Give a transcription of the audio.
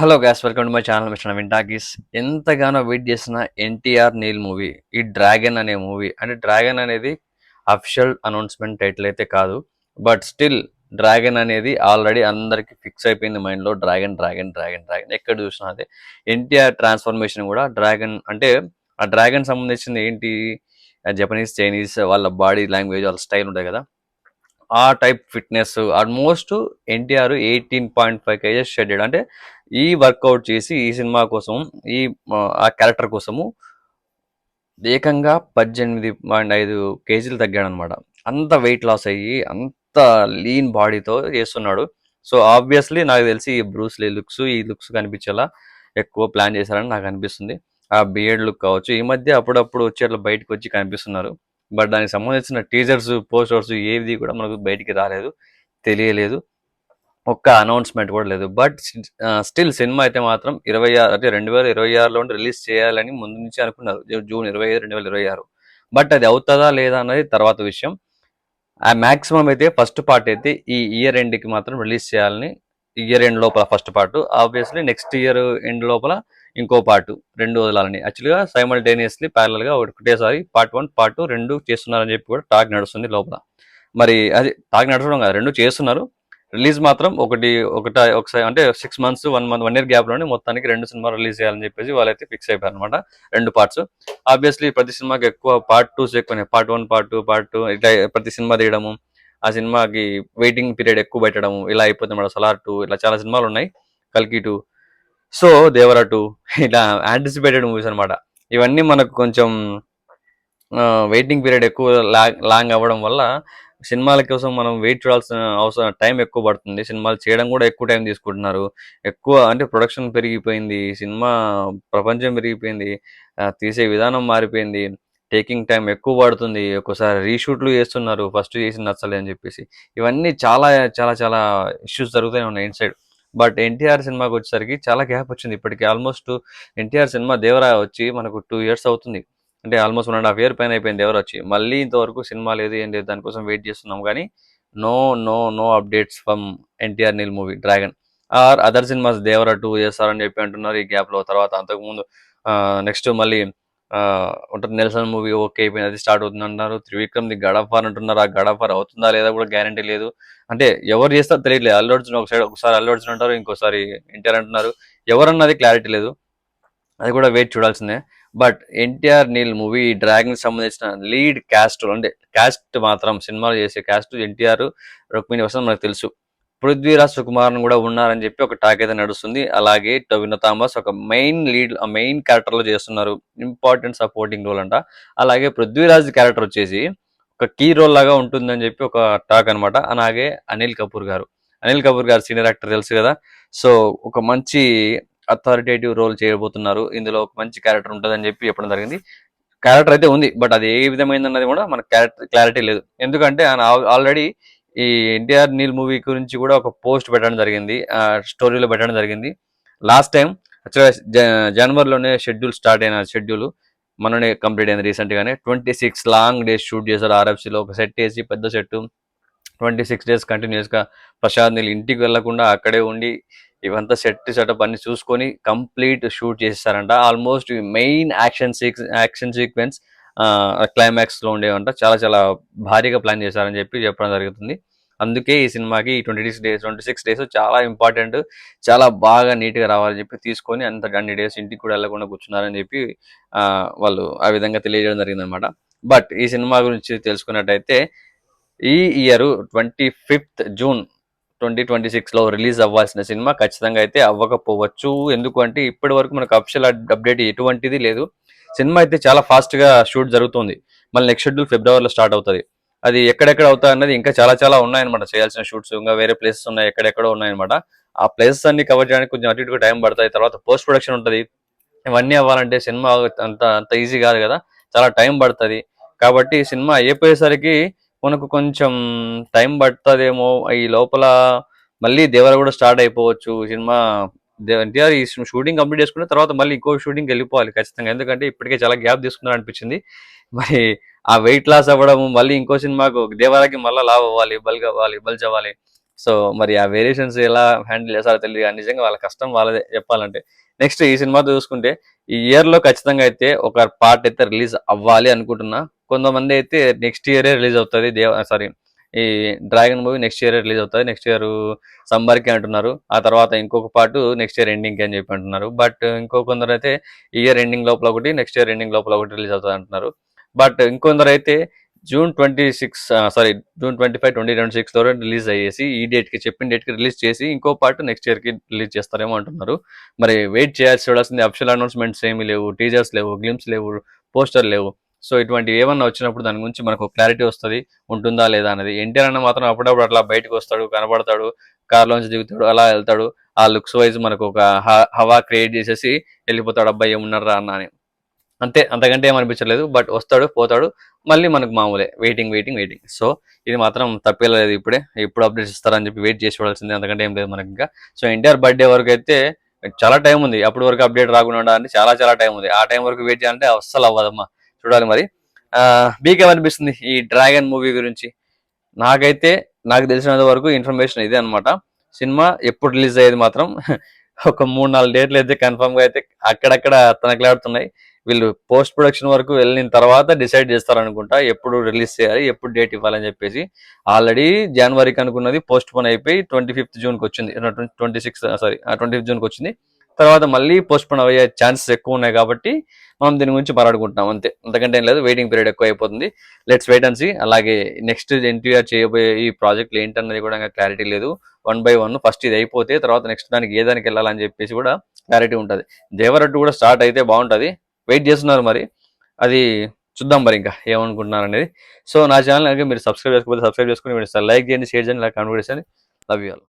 Hello guys welcome to my channel mission వింటాకిస్ ఎంతగానో wait చేసిన NTR Neel movie ఈ డ్రాగన్ అనే మూవీ అంటే డ్రాగన్ అనేది అఫిషియల్ అనౌన్స్మెంట్ టైటిల్ అయితే కాదు. బట్ స్టిల్ డ్రాగన్ అనేది ఆల్రెడీ అందరికి ఫిక్స్ అయిపోయింది మైండ్లో డ్రాగన్ డ్రాగన్ డ్రాగన్ డ్రాగన్ ఎక్కడ చూసినా అదే. ఎన్టీఆర్ ట్రాన్స్ఫర్మేషన్ కూడా డ్రాగన్ అంటే ఆ డ్రాగన్ సంబంధించింది ఏంటి? జపనీస్ చైనీస్ వాళ్ళ బాడీ లాంగ్వేజ్ వాళ్ళ స్టైల్ ఉంటాయి కదా. ఆ type fitness almost NTR eighteen point five kgs షెడ్యూడ్ అంటే ఈ వర్కౌట్ చేసి ఈ సినిమా కోసం ఈ ఆ, క్యారెక్టర్ కోసము ఏకంగా పద్దెనిమిది పాయింట్ ఐదు కేజీలు తగ్గాడు అనమాట అంత వెయిట్ లాస్ అయ్యి అంత లీన్ బాడీతో చేస్తున్నాడు. సో ఆబ్వియస్లీ నాకు తెలిసి ఈ బ్రూస్ లీ లుక్స్ ఈ లుక్స్ కనిపించేలా ఎక్కువ ప్లాన్ చేశారని నాకు అనిపిస్తుంది. ఆ బియర్డ్ లుక్ కావచ్చు. ఈ మధ్య అప్పుడప్పుడు వచ్చి అట్లా బయటకు వచ్చి కనిపిస్తున్నారు. బట్ దానికి సంబంధించిన టీజర్స్ పోస్టర్స్ ఏవి కూడా మనకు బయటికి రాలేదు తెలియలేదు. ఒక్క అనౌన్స్మెంట్ కూడా లేదు. బట్ స్టిల్ సినిమా అయితే మాత్రం ఇరవై ఆరు అంటే రెండు వేల ఇరవై ఆరులో రిలీజ్ చేయాలని ముందు నుంచి అనుకున్నారు. జూన్ ఇరవై ఐదు రెండు వేల ఇరవై ఆరు. బట్ అది అవుతుందా లేదా అనేది తర్వాత విషయం. ఆ మాక్సిమం అయితే ఫస్ట్ పార్ట్ అయితే ఈ ఇయర్ ఎండ్కి మాత్రం రిలీజ్ చేయాలని ఇయర్ ఎండ్ లోపల first part obviously next year end లోపల ఇంకో పార్ట్ రెండు వదలాలని. యాక్చువల్గా సైమల్టేనియస్లీ గా ఒకటేసారి పార్ట్ వన్ పార్ట్ టూ రెండు చేస్తున్నారని చెప్పి కూడా టాక్ నడుస్తుంది లోపల. మరి అది టాక్ నడచడం కాదు రెండు చేస్తున్నారు. రిలీజ్ మాత్రం ఒకటి ఒకట ఒకసారి అంటే six months one month one year గ్యాప్లోనే మొత్తానికి రెండు సినిమాలు రిలీజ్ చేయాలని చెప్పేసి వాళ్ళైతే ఫిక్స్ అయిపోయారు అనమాట రెండు పార్ట్స్ ఆబ్వియస్లీ ప్రతి సినిమాకి ఎక్కువ పార్ట్ టూస్ ఎక్కువ part one part two part two ఇట్లా ప్రతి సినిమా తీయడము ఆ సినిమాకి వెయిటింగ్ పీరియడ్ ఎక్కువ పెట్టడము ఇలా అయిపోతుంది మేడం సలార్ టూ ఇలా చాలా సినిమాలు ఉన్నాయి కల్కి టూ సో దేవరటు ఇలా యాంటిసిపేటెడ్ మూవీస్ అన్నమాట. ఇవన్నీ మనకు కొంచెం వెయిటింగ్ పీరియడ్ ఎక్కువ లాంగ్ అవ్వడం వల్ల సినిమాల కోసం మనం వెయిట్ చేయాల్సిన అవసరం టైం ఎక్కువ పడుతుంది. సినిమాలు చేయడం కూడా ఎక్కువ టైం తీసుకుంటున్నారు. ఎక్కువ అంటే ప్రొడక్షన్ పెరిగిపోయింది సినిమా ప్రపంచం పెరిగిపోయింది తీసే విధానం మారిపోయింది టేకింగ్ టైం ఎక్కువ పడుతుంది. ఒక్కోసారి రీషూట్లు చేస్తున్నారు ఫస్ట్ చేసి నచ్చలే అని చెప్పేసి. ఇవన్నీ చాలా చాలా చాలా ఇష్యూస్ జరుగుతూనే ఉన్నాయి ఇన్సైడ్ బట్ ఎన్టీఆర్ సినిమాకి వచ్చేసరికి చాలా గ్యాప్ వచ్చింది ఇప్పటికి. ఆల్మోస్ట్ ఎన్టీఆర్ సినిమా దేవరా వచ్చి మనకు టూ ఇయర్స్ అవుతుంది. అంటే almost one and half year పైన అయిపోయింది దేవరా వచ్చి. మళ్ళీ ఇంతవరకు సినిమా లేదు ఏం లేదు దానికోసం వెయిట్ చేస్తున్నాం. కానీ no no no updates from NTR Neel movie dragon. Or other cinemas Devara two చేస్తారని చెప్పి అంటున్నారు ఈ గ్యాప్లో. తర్వాత అంతకుముందు నెక్స్ట్ మళ్ళీ ఉంటుంది నెల్సన్ మూవీ ఓకే అయిపోయింది అది స్టార్ట్ అవుతుంది అంటున్నారు. త్రివిక్రమ్ ది గడఫార్ అంటున్నారు. ఆ గడఫార్ అవుతుందా లేదా కూడా గ్యారంటీ లేదు. అంటే ఎవరు చేస్తారో తెలియట్లేదు. అల్లు అర్జున్ ఒక సైడ్ ఒకసారి అల్లు అర్జున్ అంటారు ఇంకోసారి ఎన్టీఆర్ అంటున్నారు. ఎవరన్నది క్లారిటీ లేదు. అది కూడా వెయిట్ చూడాల్సిందే. But NTR Neel movie dragon సంబంధించిన లీడ్ క్యాస్ట్ అంటే క్యాస్ట్ మాత్రం సినిమాలు చేసే క్యాస్ట్ ఎన్టీఆర్ రుక్మిణి వసంత్ మనకు తెలుసు. పృథ్వీరాజ్ సుకుమారన్ కూడా ఉన్నారని చెప్పి ఒక టాక్ అయితే నడుస్తుంది. అలాగే టొవినో థామస్ ఒక మెయిన్ లీడ్ మెయిన్ క్యారెక్టర్లో చేస్తున్నారు. ఇంపార్టెంట్ సపోర్టింగ్ రోల్ అంట. అలాగే పృథ్వీరాజ్ క్యారెక్టర్ వచ్చేసి ఒక కీ రోల్ లాగా ఉంటుందని చెప్పి ఒక టాక్ అన్నమాట. అలాగే అనిల్ కపూర్ గారు. అనిల్ కపూర్ గారు సీనియర్ యాక్టర్ తెలుసు కదా. సో ఒక మంచి అథారిటేటివ్ రోల్ చేయబోతున్నారు. ఇందులో ఒక మంచి క్యారెక్టర్ ఉంటుందని చెప్పి చెప్పడం జరిగింది. క్యారెక్టర్ అయితే ఉంది. బట్ అది ఏ విధమైనది కూడా మనకు క్యారెక్టర్ క్లారిటీ లేదు. ఎందుకంటే ఆయన ఆల్రెడీ ఈ ఎన్టీఆర్ నీల్ మూవీ గురించి కూడా ఒక పోస్ట్ పెట్టడం జరిగింది ఆ స్టోరీలో పెట్టడం జరిగింది. లాస్ట్ టైం యాక్చువల్గా జనవరిలోనే షెడ్యూల్ స్టార్ట్ అయిన షెడ్యూల్ మననే కంప్లీట్ అయింది రీసెంట్ గానే twenty six long days shoot చేశారు ఆర్ఎఫ్సీలో లో ఒక సెట్ వేసి పెద్ద సెట్ ట్వంటీ సిక్స్ డేస్ కంటిన్యూస్గా ప్రశాంత్ నీళ్ళు ఇంటికి వెళ్ళకుండా అక్కడే ఉండి ఇవంతా సెట్ సెటప్ అన్ని చూసుకొని కంప్లీట్ షూట్ చేస్తారంట ఆల్మోస్ట్ మెయిన్ యాక్షన్ సీక్ యాక్షన్ సీక్వెన్స్ క్లైమాక్స్లో ఉండేవంట చాలా చాలా భారీగా ప్లాన్ చేశారని చెప్పి చెప్పడం జరుగుతుంది. అందుకే ఈ సినిమాకి twenty six days twenty six days చాలా ఇంపార్టెంట్ చాలా బాగా నీట్గా రావాలని చెప్పి తీసుకొని అంత అన్ని డేస్ ఇంటికి కూడా వెళ్ళకుండా కూర్చున్నారని చెప్పి వాళ్ళు ఆ విధంగా తెలియజేయడం జరిగింది అనమాట బట్ ఈ సినిమా గురించి తెలుసుకున్నట్టయితే ఈ year twenty fifth June twenty twenty సిక్స్లో రిలీజ్ అవ్వాల్సిన సినిమా ఖచ్చితంగా అయితే అవ్వకపోవచ్చు. ఎందుకంటే ఇప్పటి వరకు మనకు అఫిషియల్ అప్డేట్ ఎటువంటిది లేదు. సినిమా అయితే చాలా ఫాస్ట్గా షూట్ జరుగుతుంది. మళ్ళీ నెక్స్ట్ షెడ్యూల్ ఫిబ్రవరిలో స్టార్ట్ అవుతుంది. అది ఎక్కడెక్కడ అవుతాయి అన్నది ఇంకా చాలా చాలా ఉన్నాయన్నమాట. చేయాల్సిన షూట్స్ ఇంకా వేరే ప్లేసెస్ ఉన్నాయి ఎక్కడెక్కడో ఉన్నాయన్నమాట. ఆ ప్లేసెస్ అన్ని కవర్ చేయడానికి కొంచెం అటు ఇటుగా టైం పడతాయి. తర్వాత పోస్ట్ ప్రొడక్షన్ ఉంటుంది. ఇవన్నీ అవ్వాలంటే సినిమా అంత అంత ఈజీ కాదు కదా. చాలా టైం పడుతుంది. కాబట్టి సినిమా అయిపోయేసరికి మనకు కొంచెం టైం పడుతుందేమో. ఈ లోపల మళ్ళీ దేవర కూడా స్టార్ట్ అయిపోవచ్చు. సినిమా ఎన్టీఆర్ ఈ షూటింగ్ కంప్లీట్ చేసుకున్న తర్వాత మళ్ళీ ఇంకో షూటింగ్ వెళ్ళిపోవాలి ఖచ్చితంగా. ఎందుకంటే ఇప్పటికే చాలా గ్యాప్ తీసుకున్నారు అనిపించింది. మరి ఆ వెయిట్ లాస్ అవ్వడం మళ్ళీ ఇంకో సినిమాకు దేవాలకి మళ్ళీ లావ్ అవ్వాలి బల్గ్ అవ్వాలి బల్జ్ అవ్వాలి. సో మరి ఆ వేరియేషన్స్ ఎలా హ్యాండిల్ చేస్తారో తెలియదు. కానీ నిజంగా వాళ్ళ కష్టం వాళ్ళదే చెప్పాలంటే. నెక్స్ట్ ఈ సినిమా చూసుకుంటే ఈ ఇయర్లో ఖచ్చితంగా అయితే ఒక పార్ట్ అయితే రిలీజ్ అవ్వాలి అనుకుంటున్నా. కొంతమంది అయితే నెక్స్ట్ ఇయరే రిలీజ్ అవుతుంది దేవ సారీ ఈ dragon movie next year release అవుతుంది. నెక్స్ట్ ఇయర్ సమ్మర్కి అంటున్నారు. ఆ తర్వాత ఇంకొక పార్ట్ నెక్స్ట్ ఇయర్ ఎండింగ్కి అని చెప్పి అంటున్నారు. బట్ ఇంకో కొందరు అయితే ఇయర్ ఎండింగ్ లోపల ఒకటి నెక్స్ట్ ఇయర్ ఎండింగ్ లోపల ఒకటి రిలీజ్ అవుతుంది అంటున్నారు. బట్ ఇంకొందరు అయితే June twenty six sorry June twenty five twenty twenty సిక్స్లో రిలీజ్ అయ్యేసి ఈ డేట్కి చెప్పిన డేట్కి రిలీజ్ చేసి ఇంకో పార్ట్ నెక్స్ట్ ఇయర్కి రిలీజ్ చేస్తారేమో అంటున్నారు. మరి వెయిట్ చేయాల్సి చూడాల్సింది అఫిషియల్ అనౌన్స్మెంట్స్ ఏమీ లేవు టీజర్స్ లేవు గ్లిమ్స్ లేవు పోస్టర్ లేవు. సో ఇటువంటి ఏమన్నా వచ్చినప్పుడు దాని గురించి మనకు క్లారిటీ వస్తుంది ఉంటుందా లేదా అనేది ఎన్టీఆర్ అన్న మాత్రం అప్పుడప్పుడు అట్లా బయటకు వస్తాడు కనబడతాడు కార్లోంచి దిగుతాడు అలా వెళ్తాడు. ఆ లుక్స్ వైజ్ మనకు ఒక హ- హవా క్రియేట్ చేసేసి వెళ్ళిపోతాడు అబ్బాయి ఏమున్నారా అన్న అని. అంతే అంతకంటే ఏమనిపించలేదు బట్ వస్తాడు పోతాడు. మళ్ళీ మనకు మామూలే వెయిటింగ్ వెయిటింగ్ వెయిటింగ్ సో ఇది మాత్రం తప్పేలేదు ఇప్పుడే ఎప్పుడు అప్డేట్స్ ఇస్తారని చెప్పి వెయిట్ చేసి చూడాల్సిందే అంతకంటే ఏం లేదు మనకి ఇంకా సో ఎన్టీఆర్ బర్త్డే వరకు అయితే చాలా టైం ఉంది అప్పటి వరకు అప్డేట్ రాకుండా చాలా చాలా టైం ఉంది. ఆ టైం వరకు వెయిట్ చేయాలంటే అస్సలు అవ్వదమ్మా. చూడాలి మరి. మీకేమనిపిస్తుంది ఈ డ్రాగన్ మూవీ గురించి? నాకైతే నాకు తెలిసినంత వరకు ఇన్ఫర్మేషన్ ఇదే అన్నమాట. సినిమా ఎప్పుడు రిలీజ్ అయ్యేది మాత్రం ఒక మూడు నాలుగు డేట్లు అయితే కన్ఫర్మ్గా అయితే అక్కడక్కడ తనకలాడుతున్నాయి. వీళ్ళు పోస్ట్ ప్రొడక్షన్ వరకు వెళ్ళిన తర్వాత డిసైడ్ చేస్తారనుకుంటా ఎప్పుడు రిలీజ్ చేయాలి ఎప్పుడు డేట్ ఇవ్వాలని చెప్పేసి. ఆల్రెడీ జనవరికి అనుకున్నది పోస్ట్ పోన్ అయిపోయి ట్వంటీ ఫిఫ్త్ జూన్కి వచ్చింది. Twenty six sorry twenty fifth జూన్కి వచ్చింది. తర్వాత మళ్ళీ పోస్ట్పోన్ అయ్యే ఛాన్సెస్ ఎక్కువ ఉన్నాయి కాబట్టి మనం దీని గురించి మాట్లాడుకుంటున్నాం అంతే. అంతకంటే ఏం లేదు వెయిటింగ్ పీరియడ్ ఎక్కువ అయిపోతుంది. లెట్స్ వెయిట్ అండ్ సీ అలాగే నెక్స్ట్ ఎన్టీఆర్ చేయబోయే ఈ ప్రాజెక్టులు ఏంటన్నది కూడా క్లారిటీ లేదు. వన్ బై వన్ ఫస్ట్ ఇది అయిపోతే తర్వాత నెక్స్ట్ దానికి ఏ దానికి వెళ్ళాలని చెప్పేసి కూడా క్లారిటీ ఉంటుంది. దేవరట్టు కూడా స్టార్ట్ అయితే బాగుంటుంది. వెయిట్ చేస్తున్నారు మరి. అది చూద్దాం మరి ఇంకా ఏమనుకుంటున్నారు అనేది సో నా ఛానల్ మీరు సబ్స్క్రైబ్ చేసుకోకపోతే సబ్స్క్రైబ్ చేసుకుని మీరు లైక్ చేయండి షేర్ చేయండి ఇలా కామెంట్ చేయండి. Love you all